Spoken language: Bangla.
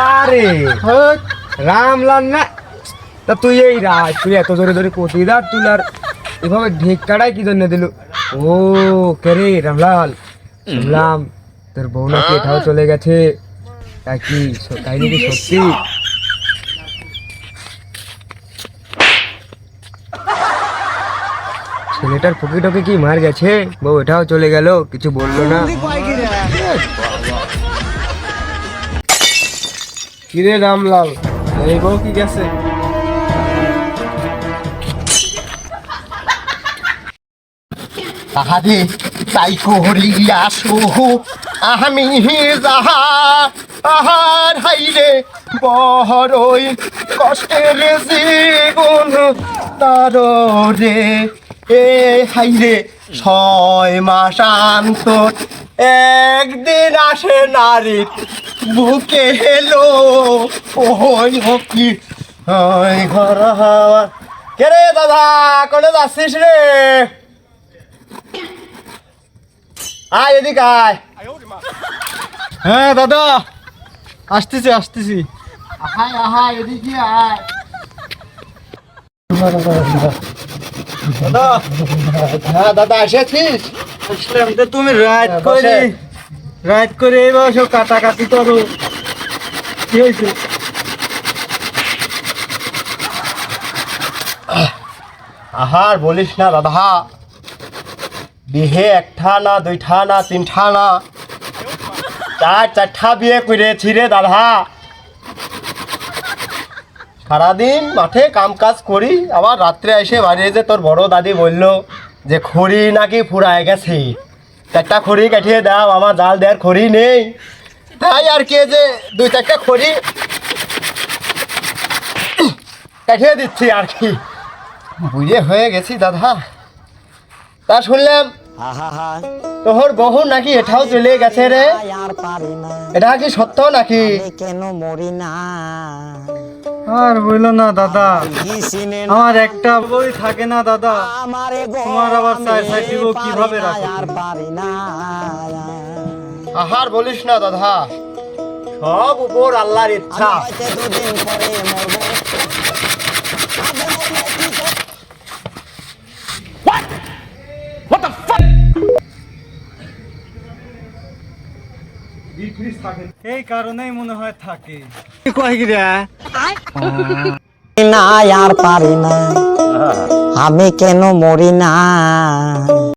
আরে রামলাল না। তা তুই এই রাত তুই এত ধরে কতিদার তুই আর এভাবে ঢেকাটাই কি জন্য দিল? ও কে রে রামলাল শুনলাম তোর বউ নাকি এটাও চলে গেছে। তা কি তাই নাকি সত্যি? ছেলেটার ফুকি টুকি কি মার গেছে? বউ এটাও চলে গেল কিছু বলল না। কিরে রামলাল, এই বউ কি গেছে? তাহারে তাই করি আসো আমি যাহা, আহার হাইরে, বহরই কষ্টের জীবন তার রে এ হাইরে, ছয় মাস আন্তর, একদিন আসে নারীর বুকে হেলো ওই কি ওই ঘর হাওয়া। কে রে দাদা কোনে যাচ্ছিস রে? আয় এদিকে আয়। হ্যাঁ দাদা। আসতেছি আসতেছি। আহায় আহায় এদিকে আয়। দাদা হ্যাঁ দাদা এসেছিস? আসলাম তো তুমি রাত হ্যাঁ, করে। রাত করে এবার সব কাটাকাটি করো। কি হয়েছে? আহার বলিস না দাদা। বিহে একটা না, দুইটা না, তিনটা না। চার, চারটা বিয়ে করেছি রে দাদা। সারাদিন মাঠে কাম কাজ করি, আবার রাত্রে এসে বাড়ি যে তোর বড় দাদি বলল যে, খড়ি নাকি ফুরায় গেছে। চারটা খড়ি কাটিয়ে দাও আমার জাল দেওয়ার খড়ি নেই। তাই আর কে যে দুই চারটা খড়ি কাটিয়ে দিচ্ছি আর কি। বুঝে হয়ে গেছি দাদা। তা শুনলাম তোর বহু নাকি এটাও চলে গেছে রে? এটা কি সত্য নাকি? কেন মরি না? আর বলল না দাদা। আমার একটা বই থাকে না দাদা। আমারে গো তোমার আবার চাই চাই দিব কীভাবে পারি রাখো? আর পারি না। আহার বলিস না দাদা। সব উপর আল্লাহর ইচ্ছা। এই কারণেই মনে হয় থাকে। কয় গিরা না আর পারি না। আমি কেন মরি না?